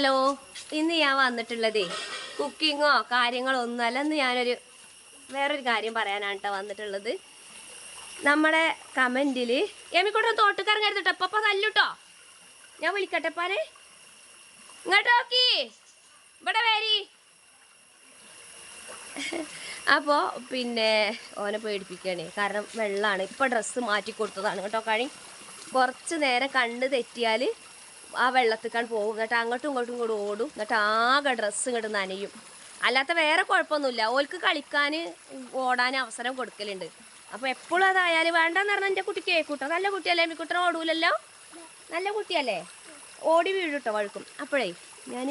Hello ഇന്ന് ഞാൻ വന്നിട്ടുള്ളതേ കുക്കിങ്ങോ കാര്യങ്ങളോ ഒന്നുമല്ല അല്ലെന്ന് ഞാനൊരു വേറൊരു കാര്യം പറയാനാണ് കേട്ടോ വന്നിട്ടുള്ളത്. നമ്മുടെ കമന്റിൽ എമിക്കൂട്ടം തോട്ടുകാരൻ കരുതട്ടോ പപ്പ തല്ലുട്ടോ. ഞാൻ വിളിക്കട്ടെ പാരെ ഇങ്ങോട്ട് നോക്കി. ഇവിടെ വേരി. അപ്പോൾ പിന്നെ ഓനെ പേടിപ്പിക്കണേ കാരണം വെള്ളമാണ്. ഇപ്പോൾ ഡ്രസ്സ് മാറ്റി കൊടുത്തതാണ് കേട്ടോ കഴി കുറച്ച് നേരം കണ്ണ് തെറ്റിയാൽ ആ വെള്ളത്തിക്കാൻ പോകും. എന്നിട്ട് അങ്ങോട്ടും ഇങ്ങോട്ടും കൂടെ ഓടും. എന്നിട്ട് ആകെ ഡ്രസ്സ് ഇങ്ങോട്ട് നനയും. അല്ലാത്ത വേറെ കുഴപ്പമൊന്നുമില്ല. ഓൽക്ക് കളിക്കാൻ ഓടാൻ അവസരം കൊടുക്കലുണ്ട്. അപ്പോൾ എപ്പോഴും അതായാലും വേണ്ടെന്ന് പറഞ്ഞാൽ എന്റെ കുട്ടി കേൾക്കൂട്ടോ നല്ല കുട്ടിയല്ലേ? മിക്കുട്ടനെ ഓടൂലല്ലോ? നല്ല കുട്ടിയല്ലേ? ഓടി വീഴുട്ടോ വഴുക്കും. അപ്പോഴേ ഞാൻ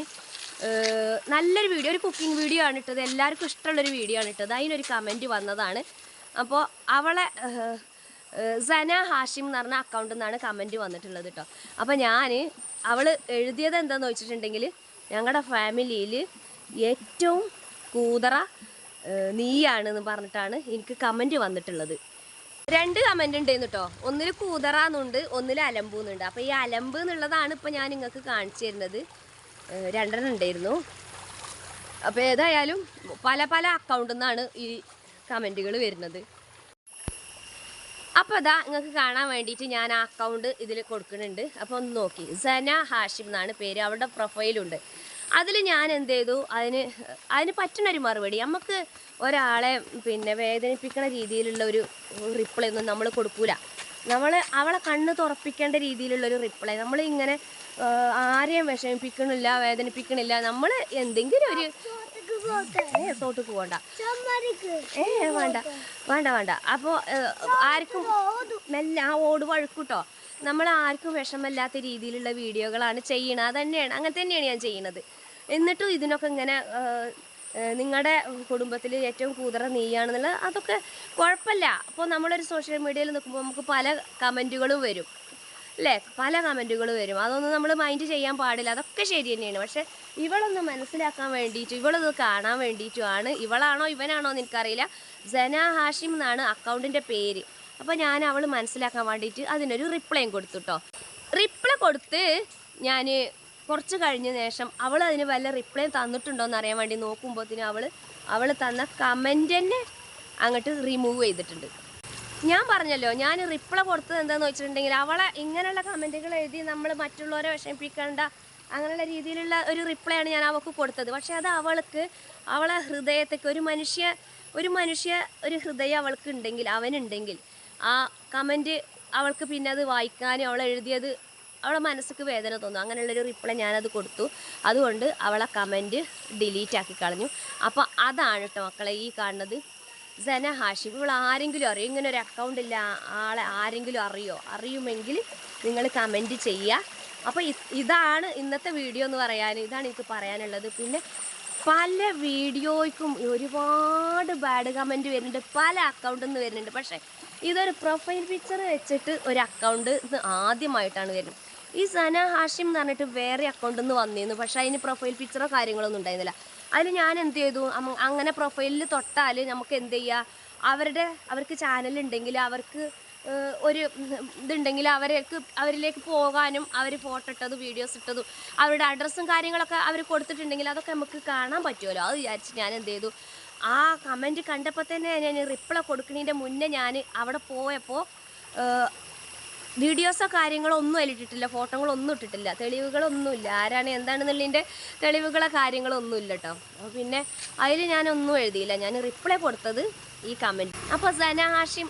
നല്ലൊരു വീഡിയോ ഒരു കുക്കിംഗ് വീഡിയോ ആണ് ഇട്ടത്. എല്ലാവർക്കും ഇഷ്ടമുള്ളൊരു വീഡിയോ ആണ് ഇട്ടത്. അതിനൊരു കമന്റ് വന്നതാണ്. അപ്പോൾ അവളെ സന ഹാഷിം എന്ന് പറഞ്ഞ അക്കൗണ്ടിൽ നിന്നാണ് കമന്റ് വന്നിട്ടുള്ളത് കേട്ടോ. അപ്പോൾ ഞാൻ അവൾ എഴുതിയത് എന്താന്ന് വെച്ചിട്ടുണ്ടെങ്കിൽ ഞങ്ങളുടെ ഫാമിലിയിൽ ഏറ്റവും കൂതറ നീയാണ് നീയാണെന്ന് പറഞ്ഞിട്ടാണ് എനിക്ക് കമന്റ് വന്നിട്ടുള്ളത്. രണ്ട് കമന്റ് ഉണ്ടായിരുന്നു കേട്ടോ ഒന്നിൽ കൂതറ എന്നുണ്ട് ഒന്നിൽ അലമ്പൂന്നുണ്ട്. അപ്പോൾ ഈ അലമ്പ് എന്നുള്ളതാണ് ഇപ്പോൾ ഞാൻ നിങ്ങൾക്ക് കാണിച്ചു തരുന്നത്. രണ്ടെണ്ണം ഉണ്ടായിരുന്നു. അപ്പോൾ ഏതായാലും പല പല അക്കൗണ്ടിൽ നിന്നാണ് ഈ കമന്റുകൾ വരുന്നത്. അപ്പോൾ അതാ നിങ്ങൾക്ക് കാണാൻ വേണ്ടിയിട്ട് ഞാൻ ആ അക്കൗണ്ട് ഇതിൽ കൊടുക്കുന്നുണ്ട്. അപ്പോൾ ഒന്ന് നോക്കി. സന ഹാഷിം എന്നാണ് പേര്. അവളുടെ പ്രൊഫൈലുണ്ട് അതിൽ ഞാൻ എന്ത് ചെയ്തു? അതിന് അതിന് പറ്റുന്നൊരു മറുപടി. നമുക്ക് ഒരാളെ പിന്നെ വേദനിപ്പിക്കുന്ന രീതിയിലുള്ള ഒരു റിപ്ലൈ ഒന്നും നമ്മൾ കൊടുക്കൂല. നമ്മൾ അവളെ കണ്ണ് തുറപ്പിക്കേണ്ട രീതിയിലുള്ളൊരു റിപ്ലൈ നമ്മൾ ഇങ്ങനെ ആരെയും വിഷമിപ്പിക്കണില്ല വേദനിപ്പിക്കണില്ല. നമ്മൾ എന്തെങ്കിലും ഒരു ഏ തോട്ട് പോകണ്ട വേണ്ട. വേണ്ട വേണ്ട. അപ്പോൾ ആർക്കും മെല്ലെ ആ ഓട് വഴുക്കൂട്ടോ. നമ്മൾ ആർക്കും വിഷമല്ലാത്ത രീതിയിലുള്ള വീഡിയോകളാണ് ചെയ്യണത്. അത് തന്നെയാണ് അങ്ങനെ തന്നെയാണ് ഞാൻ ചെയ്യണത്. എന്നിട്ടും ഇതിനൊക്കെ ഇങ്ങനെ നിങ്ങളുടെ കുടുംബത്തിൽ ഏറ്റവും കൂതറ നീയാണെന്നുള്ള അതൊക്കെ കുഴപ്പമില്ല. അപ്പോൾ നമ്മളൊരു സോഷ്യൽ മീഡിയയിൽ നിൽക്കുമ്പോൾ നമുക്ക് പല കമന്റുകളും വരും. അല്ലേ? പല കമന്റുകൾ വരും. അതൊന്നും നമ്മൾ മൈൻഡ് ചെയ്യാൻ പാടില്ല. അതൊക്കെ ശരി തന്നെയാണ്. പക്ഷെ ഇവളൊന്ന് മനസ്സിലാക്കാൻ വേണ്ടിയിട്ട് ഇവളൊന്ന് കാണാൻ വേണ്ടിയിട്ടുമാണ്. ഇവളാണോ ഇവനാണോ എന്ന് എനിക്കറിയില്ല. ജന ഹാഷിം എന്നാണ് അക്കൗണ്ടിന്റെ പേര്. അപ്പോൾ ഞാൻ അവൾ മനസ്സിലാക്കാൻ വേണ്ടിയിട്ട് അതിനൊരു റിപ്ലൈയും കൊടുത്തു കേട്ടോ റിപ്ലൈ കൊടുത്ത് ഞാൻ കുറച്ച് കഴിഞ്ഞ ശേഷം അവൾ അതിന് വല്ല റിപ്ലൈ തന്നിട്ടുണ്ടോ എന്ന് അറിയാൻ വേണ്ടി നോക്കുമ്പോഴത്തേനും അവൾ അവൾ തന്ന കമന്റ് തന്നെ അങ്ങോട്ട് റിമൂവ് ചെയ്തിട്ടുണ്ട്. ഞാൻ പറഞ്ഞല്ലോ ഞാൻ റിപ്ലൈ കൊടുത്തത് എന്താണെന്ന് വെച്ചിട്ടുണ്ടെങ്കിൽ അവളെ ഇങ്ങനെയുള്ള കമന്റുകൾ എഴുതി നമ്മൾ മറ്റുള്ളവരെ വിഷമിപ്പിക്കേണ്ട. അങ്ങനെയുള്ള രീതിയിലുള്ള ഒരു റിപ്ലൈ ആണ് ഞാൻ അവൾക്ക് കൊടുത്തത്. പക്ഷെ അത് അവൾക്ക് അവളെ ഹൃദയത്തേക്ക് ഒരു മനുഷ്യ ഒരു മനുഷ്യ ഒരു ഹൃദയം അവൾക്ക് ഉണ്ടെങ്കിൽ അവനുണ്ടെങ്കിൽ ആ കമന്റ് അവൾക്ക് പിന്നെ അത് വായിക്കാനും അവൾ എഴുതിയത് അവളെ മനസ്സിക്ക് വേദന തോന്നും. അങ്ങനെയുള്ളൊരു റിപ്ലൈ ഞാനത് കൊടുത്തു. അതുകൊണ്ട് അവളെ കമന്റ് ഡിലീറ്റ് ആക്കി കളഞ്ഞു. അപ്പോൾ അതാണ് കേട്ടോ മക്കളെ ഈ കാണുന്നത്. ജന ഹാഷിം ഇവൾ ആരെങ്കിലും അറിയോ? ഇങ്ങനെ ഒരു അക്കൗണ്ട് ഇല്ല. ആളെ ആരെങ്കിലും അറിയോ? അറിയുമെങ്കിൽ നിങ്ങൾ കമന്റ് ചെയ്യുക. അപ്പോൾ ഇതാണ് ഇന്നത്തെ വീഡിയോ എന്ന് പറയാൻ ഇതാണ് എനിക്ക് പറയാനുള്ളത്. പിന്നെ പല വീഡിയോയ്ക്കും ഒരുപാട് ബാഡ് കമന്റ് വരുന്നുണ്ട് പല അക്കൗണ്ടിൽ നിന്ന് വരുന്നുണ്ട്. പക്ഷേ ഇതൊരു പ്രൊഫൈൽ പിക്ചർ വെച്ചിട്ട് ഒരു അക്കൗണ്ട് ആദ്യമായിട്ടാണ് വരുന്നത്. ഈ സന ഹാഷിം എന്ന് പറഞ്ഞിട്ട് വേറെ അക്കൗണ്ടിൽ നിന്ന് വന്നിരുന്നു പക്ഷേ അതിന് പ്രൊഫൈൽ പിക്ചറോ കാര്യങ്ങളൊന്നും ഉണ്ടായിരുന്നില്ല. അതിൽ ഞാൻ എന്ത് ചെയ്തു? അങ്ങനെ പ്രൊഫൈലിൽ തൊട്ടാൽ നമുക്ക് എന്ത് ചെയ്യുക അവരുടെ അവർക്ക് ചാനലുണ്ടെങ്കിൽ അവർക്ക് ഒരു ഇതുണ്ടെങ്കിൽ അവർക്ക് അവരിലേക്ക് പോകാനും അവർ ഫോട്ടോ ഇട്ടതും വീഡിയോസ് ഇട്ടതും അവരുടെ അഡ്രസ്സും കാര്യങ്ങളൊക്കെ അവർ കൊടുത്തിട്ടുണ്ടെങ്കിൽ അതൊക്കെ നമുക്ക് കാണാൻ പറ്റുമല്ലോ അത് വിചാരിച്ച് ഞാൻ എന്ത് ചെയ്തു. ആ കമന്റ് കണ്ടപ്പോൾ തന്നെ ഞാൻ റിപ്ലൈ കൊടുക്കുന്നതിന്റെ മുന്നേ ഞാൻ അവിടെ പോയപ്പോൾ വീഡിയോസോ കാര്യങ്ങളോ ഒന്നും അതിലിട്ടിട്ടില്ല ഫോട്ടോകളൊന്നും ഇട്ടിട്ടില്ല. തെളിവുകളൊന്നുമില്ല. ആരാണ് എന്താണെന്നുള്ളതിന്റെ തെളിവുകളോ കാര്യങ്ങളോ ഒന്നുമില്ല കേട്ടോ പിന്നെ അതിൽ ഞാനൊന്നും എഴുതിയില്ല. ഞാൻ റിപ്ലൈ കൊടുത്തത് ഈ കമന്റ് അപ്പോൾ സന ഹാഷിം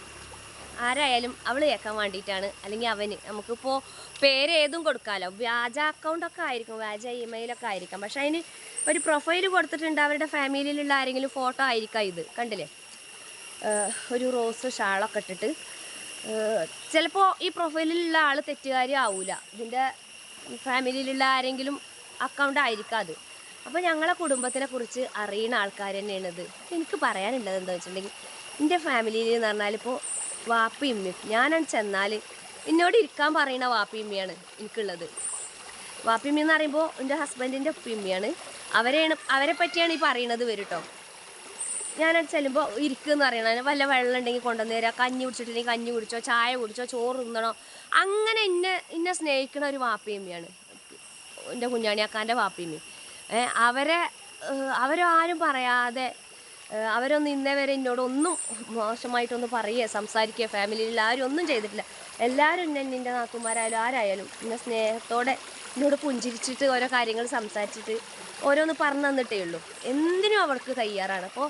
ആരായാലും അവൾ കേൾക്കാൻ വേണ്ടിയിട്ടാണ്. അല്ലെങ്കിൽ അവന്. നമുക്കിപ്പോൾ പേര് ഏതും കൊടുക്കാമല്ലോ വ്യാജ അക്കൗണ്ടൊക്കെ ആയിരിക്കും. വ്യാജ ഇമെയിലൊക്കെ ആയിരിക്കാം. പക്ഷേ അതിന് ഒരു പ്രൊഫൈൽ കൊടുത്തിട്ടുണ്ട്. അവരുടെ ഫാമിലിയിലുള്ള ആരെങ്കിലും ഫോട്ടോ ആയിരിക്കാം ഇത്. കണ്ടില്ലേ? ഒരു റോസ് ഷാളൊക്കെ ഇട്ടിട്ട്. ചിലപ്പോൾ ഈ പ്രൊഫൈലിലുള്ള ആൾ തെറ്റുകാരി ആവൂല. ഇതിന്റെ ഫാമിലിയിലുള്ള ആരെങ്കിലും അക്കൗണ്ട് ആയിരിക്കാം അത്. അപ്പോൾ ഞങ്ങളെ കുടുംബത്തിനെ കുറിച്ച് അറിയുന്ന ആൾക്കാർ തന്നെയാണിത്. എനിക്ക് പറയാനുള്ളത് എന്താ വെച്ചിട്ടുണ്ടെങ്കിൽ എന്റെ ഫാമിലിയിൽ എന്ന് പറഞ്ഞാൽ ഇപ്പോൾ വാപ്പയും ഉമ്മയും. ഞാനാണ് ചെന്നാൽ എന്നോട് ഇരിക്കാൻ പറയുന്ന വാപ്പിയമ്മയാണ് എനിക്കുള്ളത്. വാപ്പിയമ്മ എന്ന് പറയുമ്പോൾ എന്റെ ഹസ്ബൻഡിന്റെ ഉപ്പിയമ്മയാണ് അവരെയാണ് അവരെ പറ്റിയാണ് ഈ പറയുന്നത് വരും ഞാനവിടെ ചെല്ലുമ്പോൾ ഇരിക്കുമെന്ന് പറയണത്. വല്ല വെള്ളം ഉണ്ടെങ്കിൽ കൊണ്ടുവന്ന് തരാം. കഞ്ഞി കുടിച്ചിട്ടുണ്ടെങ്കിൽ കഞ്ഞി കുടിച്ചോ ചായ കുടിച്ചോ ചോറ് തിന്നണോ. അങ്ങനെ എന്നെ എന്നെ സ്നേഹിക്കണ ഒരു വാപ്പിയമ്മയാണ് എന്റെ കുഞ്ഞാണിയാക്കാന്റെ വാപ്പിമ്മയും ഏ, അവരെ അവരാരും പറയാതെ ഏ, അവരൊന്നും ഇന്നേ വരെ എന്നോട് ഒന്നും മോശമായിട്ടൊന്നും പറയുക സംസാരിക്കുക ഫാമിലിയിൽ ആരും ഒന്നും ചെയ്തിട്ടില്ല. എല്ലാവരും എന്നെ നിന്റെ നാത്തുമാരായാലും ആരായാലും എന്നെ സ്നേഹത്തോടെ എന്നോട് പുഞ്ചിരിച്ചിട്ട് ഓരോ കാര്യങ്ങൾ സംസാരിച്ചിട്ട് ഓരോന്ന് പറഞ്ഞു തന്നിട്ടേ ഉള്ളൂ. എന്തിനും അവർക്ക് തയ്യാറാണ്. അപ്പോൾ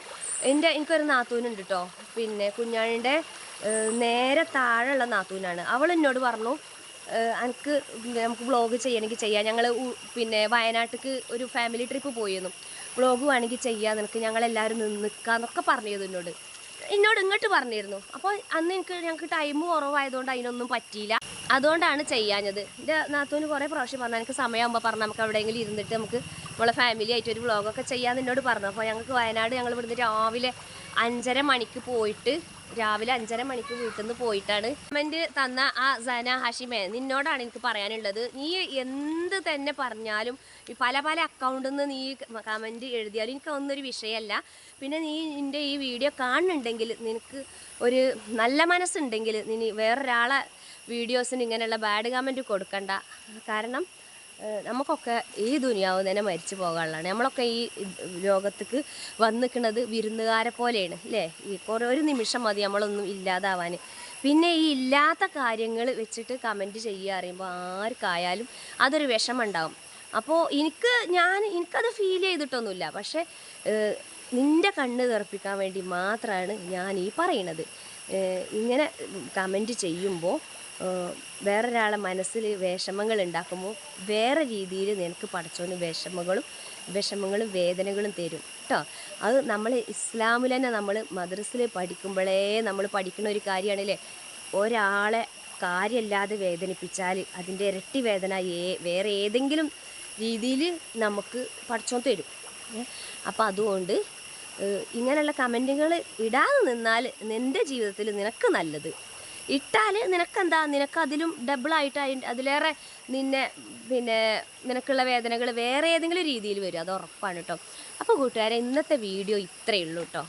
എന്റെ എനിക്കൊരു നാത്തൂനുണ്ട് കേട്ടോ പിന്നെ കുഞ്ഞാണിന്റെ നേരെ താഴെയുള്ള നാത്തൂനാണ്. അവൾ എന്നോട് പറഞ്ഞു എനിക്ക് നമുക്ക് വ്ളോഗ് ചെയ്യണമെങ്കിൽ ചെയ്യാം. ഞങ്ങൾ പിന്നെ വയനാട്ടിലേക്ക് ഒരു ഫാമിലി ട്രിപ്പ് പോയിരുന്നു. വ്ളോഗ് വേണമെങ്കിൽ ചെയ്യാം നിനക്ക് ഞങ്ങളെല്ലാവരും നിന്ന് നിൽക്കാന്നൊക്കെ പറഞ്ഞത് എന്നോട്. എന്നോട് ഇങ്ങോട്ട് പറഞ്ഞിരുന്നു. അപ്പോൾ അന്ന് എനിക്ക് ഞങ്ങൾക്ക് ടൈം കുറവായതുകൊണ്ട് അതിനൊന്നും പറ്റിയില്ല. അതുകൊണ്ടാണ് ചെയ്യാഞ്ഞത്. എന്റെ നാത്തൂന് കുറേ പ്രാവശ്യം പറഞ്ഞു എനിക്ക് സമയമാകുമ്പോൾ പറഞ്ഞു നമുക്ക് എവിടെയെങ്കിലും ഇരുന്നിട്ട് നമുക്ക് നമ്മളെ ഫാമിലി ആയിട്ട് ഒരു വ്ളോഗൊക്കെ ചെയ്യാമെന്ന് എന്നോട് പറഞ്ഞു. അപ്പോൾ ഞങ്ങൾക്ക് വയനാട് ഞങ്ങൾ ഇവിടുന്ന് രാവിലെ അഞ്ചര മണിക്ക് പോയിട്ട് രാവിലെ അഞ്ചര മണിക്ക് വീട്ടിൽ നിന്ന് പോയിട്ടാണ്. കമന്റ് തന്ന ആ സന ഹാഷിമേ നിന്നോടാണ് എനിക്ക് പറയാനുള്ളത്. നീ എന്ത് തന്നെ പറഞ്ഞാലും പല പല അക്കൗണ്ടിൽ നിന്ന് നീ കമന്റ് എഴുതിയാലും എനിക്ക് ഒന്നൊരു വിഷയമല്ല. പിന്നെ നീ നിന്റെ ഈ വീഡിയോ കാണുന്നുണ്ടെങ്കിൽ നിനക്ക് ഒരു നല്ല മനസ്സുണ്ടെങ്കിൽ നീ വേറൊരാളെ വീഡിയോസിന് ഇങ്ങനെയുള്ള ബാഡ് കമന്റ് കൊടുക്കണ്ട. കാരണം നമുക്കൊക്കെ ഈ ദുനിയാവ് തന്നെ മരിച്ചു പോകാനുള്ളതാണ്. നമ്മളൊക്കെ ഈ ലോകത്തേക്ക് വന്നിക്കുന്നത് വിരുന്നുകാരെ പോലെയാണ് അല്ലേ? ഈ കുറേ ഒരു നിമിഷം മതി നമ്മളൊന്നും ഇല്ലാതാവാൻ പിന്നെ ഈ ഇല്ലാത്ത കാര്യങ്ങൾ വെച്ചിട്ട് കമന്റ് ചെയ്യുക അറിയുമ്പോൾ ആർക്കായാലും അതൊരു വിഷമമുണ്ടാവും. അപ്പോൾ എനിക്ക് ഞാൻ എനിക്കത് ഫീൽ ചെയ്തിട്ടൊന്നുമില്ല. പക്ഷേ നിന്റെ കണ്ണ് തെറപ്പിക്കാൻ വേണ്ടി മാത്രമാണ് ഞാൻ ഈ പറയണത്. ഇങ്ങനെ കമന്റ് ചെയ്യുമ്പോൾ വേറൊരാളെ മനസ്സിൽ വിഷമങ്ങൾ ഉണ്ടാക്കുമ്പോൾ വേറെ രീതിയിൽ നിനക്ക് പഠിച്ചോന്ന് വിഷമങ്ങളും വിഷമങ്ങളും വേദനകളും തരും കേട്ടോ അത് നമ്മൾ ഇസ്ലാമിൽ തന്നെ നമ്മൾ മദ്രസിൽ പഠിക്കുമ്പോഴേ നമ്മൾ പഠിക്കുന്ന ഒരു കാര്യമാണല്ലേ. ഒരാളെ കാര്യമില്ലാതെ വേദനിപ്പിച്ചാൽ അതിന്റെ ഇരട്ടി വേദന ഏ വേറെ ഏതെങ്കിലും രീതിയിൽ നമുക്ക് പഠിച്ചോ തരും. അപ്പോൾ അതുകൊണ്ട് ഇങ്ങനെയുള്ള കമന്റുകൾ ഇടാതെ നിന്നാൽ നിന്റെ ജീവിതത്തിൽ നിനക്ക് നല്ലത്. ഇട്ടാൽ നിനക്കെന്താ? നിനക്ക് അതിലും ഡബിളായിട്ട് അതിന്റെ അതിലേറെ നിന്നെ പിന്നെ നിനക്കുള്ള വേദനകൾ വേറെ ഏതെങ്കിലും രീതിയിൽ വരും. അത് ഉറപ്പാണ് കേട്ടോ അപ്പോൾ കൂട്ടുകാരെ ഇന്നത്തെ വീഡിയോ ഇത്രയേ ഉള്ളൂ കേട്ടോ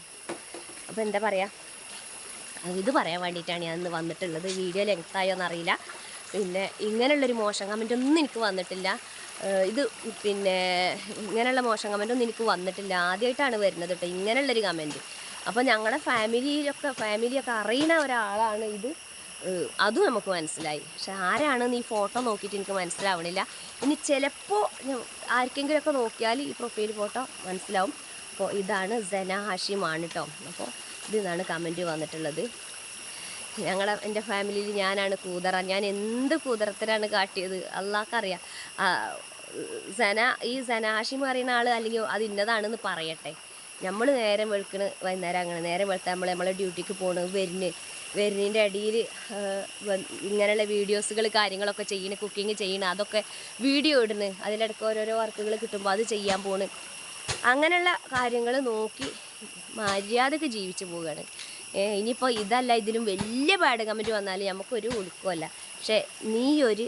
അപ്പോൾ എന്താ പറയുക ഇത് പറയാൻ വേണ്ടിയിട്ടാണ് ഞാൻ ഇന്ന് വന്നിട്ടുള്ളത്. വീഡിയോ ലെങ്ത്തായോ എന്നറിയില്ല. പിന്നെ ഇങ്ങനെയുള്ളൊരു മോശം കമന്റ് ഒന്നും എനിക്ക് വന്നിട്ടില്ല. ഇത് പിന്നെ ഇങ്ങനെയുള്ള മോശം കമന്റ് ഒന്നും എനിക്ക് വന്നിട്ടില്ല. ആദ്യമായിട്ടാണ് വരുന്നത് കേട്ടോ ഇങ്ങനെയുള്ളൊരു കമന്റ് അപ്പോൾ ഞങ്ങളുടെ ഫാമിലിയിലൊക്കെ ഫാമിലിയൊക്കെ അറിയുന്ന ഒരാളാണ് ഇത്. അതും നമുക്ക് മനസ്സിലായി. പക്ഷെ ആരാണെന്ന് ഈ ഫോട്ടോ നോക്കിയിട്ട് എനിക്ക് മനസ്സിലാവണില്ല. ഇനി ചിലപ്പോൾ ആർക്കെങ്കിലുമൊക്കെ നോക്കിയാൽ ഈ പ്രൊഫൈൽ ഫോട്ടോ മനസ്സിലാവും. അപ്പോൾ ഇതാണ് സന ഹാഷിമാണ് കേട്ടോ അപ്പോൾ ഇതിന്നാണ് കമന്റ് വന്നിട്ടുള്ളത്. ഞങ്ങളെ എന്റെ ഫാമിലിയിൽ ഞാനാണ് കൂതറ. ഞാൻ എന്ത് കൂതറത്തിലാണ് കാട്ടിയത്? അള്ളാഹ്ക്കറിയാം സന ഈ സന ഹാഷിം പറയുന്ന ആൾ അല്ലെങ്കിൽ അത് ഇന്നതാണെന്ന് പറയട്ടെ. നമ്മൾ നേരം വെളുക്കണ് വൈകുന്നേരം അങ്ങനെ. നേരം വെളുത്താൽ നമ്മൾ നമ്മളെ ഡ്യൂട്ടിക്ക് പോകണം വരുന്ന് വരുന്നതിന്റെ ഇടയിൽ ഇങ്ങനെയുള്ള വീഡിയോസുകൾ കാര്യങ്ങളൊക്കെ ചെയ്യണ് കുക്കിംഗ് ചെയ്യണ അതൊക്കെ വീഡിയോ ഇടുന്നു. അതിലിടക്ക് ഓരോരോ വർക്കുകൾ കിട്ടുമ്പോൾ അത് ചെയ്യാൻ പോണ്. അങ്ങനെയുള്ള കാര്യങ്ങൾ നോക്കി മര്യാദയ്ക്ക് ജീവിച്ചു പോവുകയാണ്. ഇനിയിപ്പോൾ ഇതല്ല ഇതിലും വലിയ ബാഡ് കമന്റ് വന്നാൽ നമുക്കൊരു ഉളുക്കമല്ല പക്ഷേ നീ ഒരു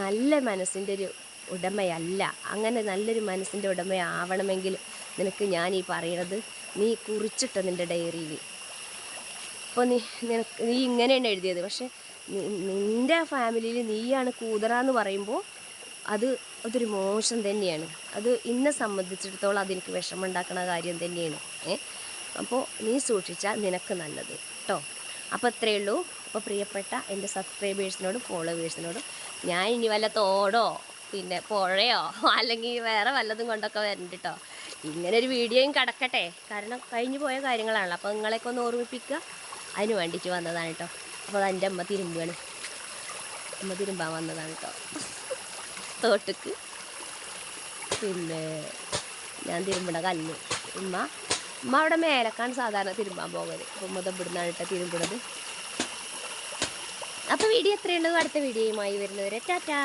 നല്ല മനസ്സിന്റെ ഒരു ഉടമയല്ല. അങ്ങനെ നല്ലൊരു മനസ്സിന്റെ ഉടമയാവണമെങ്കിൽ നിനക്ക് ഞാൻ ഈ പറയണത് നീ കുറിച്ചിട്ട് നിന്റെ ഡയറിയിൽ അപ്പോൾ നീ നിനക്ക് നീ ഇങ്ങനെയാണ് എഴുതിയത്. പക്ഷെ നിന്റെ ഫാമിലിയിൽ നീയാണ് കൂതറ എന്ന് പറയുമ്പോൾ അത് അതൊരു മോശം തന്നെയാണ്. അത് ഇന്നെ സംബന്ധിച്ചിടത്തോളം അതെനിക്ക് വിഷമമുണ്ടാക്കുന്ന കാര്യം തന്നെയാണ്. ഏ? അപ്പോൾ നീ സൂക്ഷിച്ചാൽ നിനക്ക് നല്ലത് കേട്ടോ അപ്പോൾ അത്രയേ ഉള്ളൂ. അപ്പോൾ പ്രിയപ്പെട്ട എന്റെ സബ്സ്ക്രൈബേഴ്സിനോടും ഫോളോവേഴ്സിനോടും ഞാൻ ഇനി വല്ല തോടോ പിന്നെ പുഴയോ അല്ലെങ്കിൽ വേറെ വല്ലതും കൊണ്ടൊക്കെ വരണ്ട കേട്ടോ ഇങ്ങനെ ഒരു വീഡിയോയും കിടക്കട്ടെ. കാരണം കഴിഞ്ഞു പോയ കാര്യങ്ങളാണല്ലോ. അപ്പോൾ നിങ്ങളെയൊക്കെ ഒന്ന് ഓർമ്മിപ്പിക്കുക. അതിന് വേണ്ടിയിട്ട് വന്നതാണ് കേട്ടോ. അപ്പോൾ അത് എന്റെ അമ്മ തിരുമ്പുകയാണ് അമ്മ തിരുമ്പാൻ വന്നതാണ് കേട്ടോ. തോട്ടക്ക്. പിന്നെ ഞാൻ തിരുമ്പണ കല്ല്. ഉമ്മ ഉമ്മ അവിടെ മേലക്കാണ് സാധാരണ തിരുമ്പാൻ പോകരുത് അപ്പോൾ ഉമ്മ ഇവിടുന്നാണ് കേട്ടോ തിരുമ്പണത്. അപ്പോൾ വീഡിയോ എത്രയുണ്ടോ? അടുത്ത വീഡിയോയുമായി വരുന്നവരെ ടാറ്റാ.